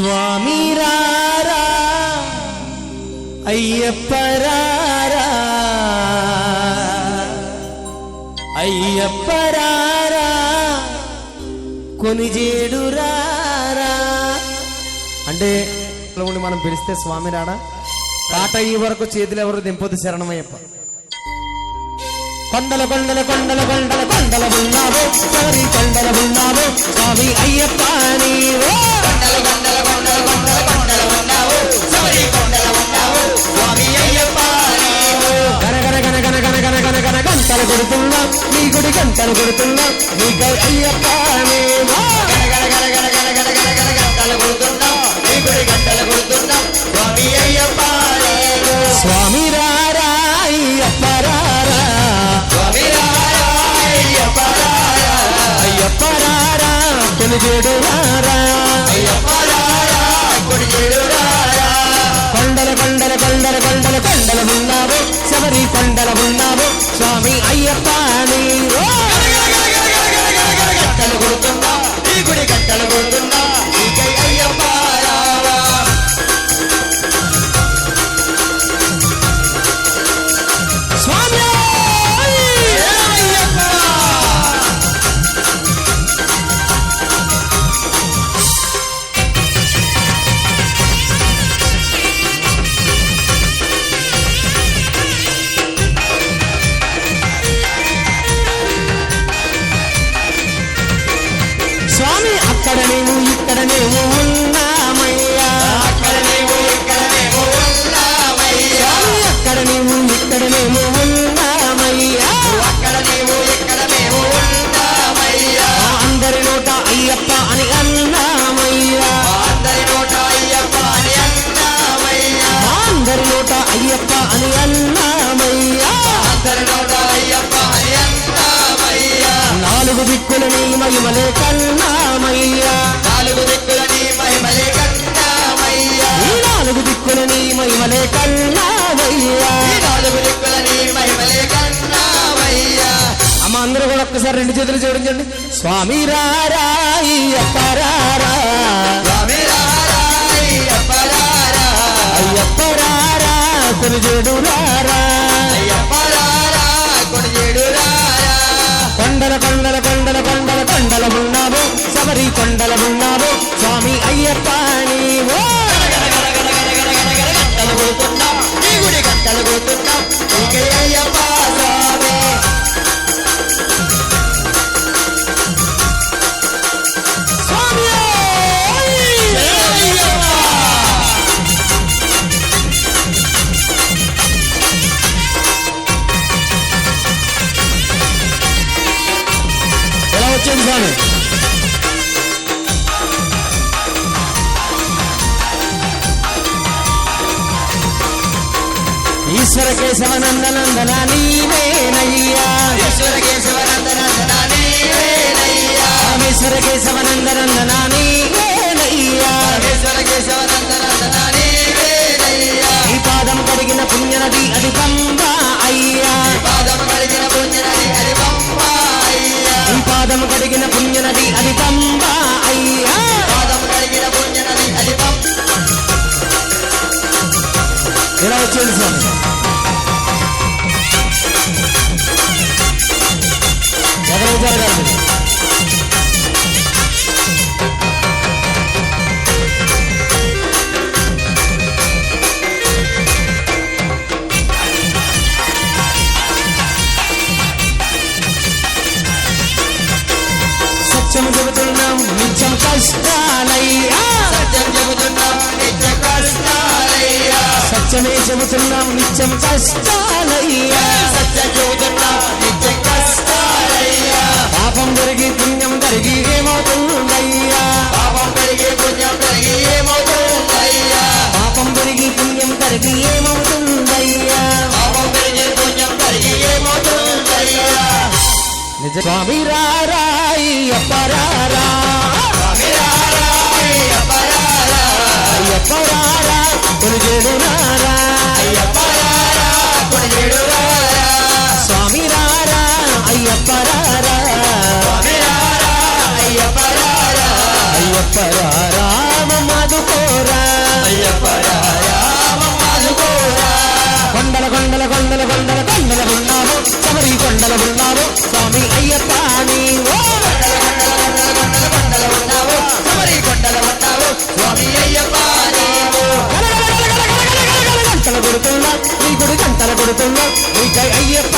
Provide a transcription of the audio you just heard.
స్వామి రారా అయ్యప్ప రారా అయ్యప్ప రారా కొనిజేడు రారా అంటే ఉండి మనం పిలిస్తే స్వామి రాడా పాట ఈ వరకు చేతులు ఎవరు దింపొద్దు శరణమయ్యప్ప. కొండల కొండల కొండల కొండల గంటలు కొడుతున్నా నీ గుడి గంటలు కొడుతున్నా నీ గై అయ్యప్ప గంటలు కొడుతున్నా నీ గుడి స్వామి అయ్యప్ప స్వామి అయ్యప్ప రారా కొనిజేడు రారా అయ్యప్ప రారా కొనిజేడు రా కొండల కొండల కొండల కొండల కొండల ఉన్నావు శబరి కొండల ఉన్నావు స్వామి అయ్యప్ప ఇక్కడ ఉన్నామయ్యా. అక్కడ నేను ఇక్కడ నేను ఉన్నామయ్యా. అందరి నోట అయ్యప్ప అని అన్నామయ్యా. అందరి నోట అయ్యప్ప అని అన్నామయ్యా. నాలుగు దిక్కుల నీ మహిమలే కన్నామయ్యా. నాలుగు దిక్కుల నీ మహిమలే కన్నామయ్యా ఈ నాలుగు దిక్కుల నీ మహిమలే కన్నామయ్యా అమ్మ అందరూ కూడా ఒక్కసారి రెండు చేతులు జోడించండి. స్వామి రారా స్వామి రారా రారా అయ్యప్ప రారా కొనిజేడు రారా. అయ్యప్ప రారా కొడియేడు రారా. కొండల కొండల కొండల కొండల కొండల ఉన్నావు శబరి కొండల ఉన్నావు స్వామి అయ్యప్ప నీవో. కలుగుతున్న వెంకయ్య పాదాలే ఎలా వచ్చింది స్వామి? ఈశ్వర కేశవ నందనందన నీవేనయ్యా ఈశ్వర కేశవనందనందన నీవేనయ్యా రామేశ్వర కేశవ నందనందన నీవేనయ్యా ఈశ్వర కేశవనందనందన నీవేనయ్యా ఈ పాదం కడిగిన పుణ్యనది అది అయ్యా పాదం పుణ్యనది అది పంప అయ్యా ఈ పాదం కడిగిన పుణ్యనది అది పంబ అయ్యా పాదం పుణ్యనది అది ఎలా వచ్చేది సార్ సత్యం చెబుతున్నాం నిత్యం కష్టాలయ్యా సత్యం చెబుతున్నాం నిత్య కష్టాలయ్యా సత్యమే చెబుతున్నాం నిత్యం కష్టాలయ్యా తరిగి ఏమవుతుందయ్యా? నిజ స్వామి రారాయి అప్పరారా అప్పరారా తొలిగేడు నా కొడుతున్నా నీ గుడి గంటలు కొడుతున్నా? నీకై అయ్యప్ప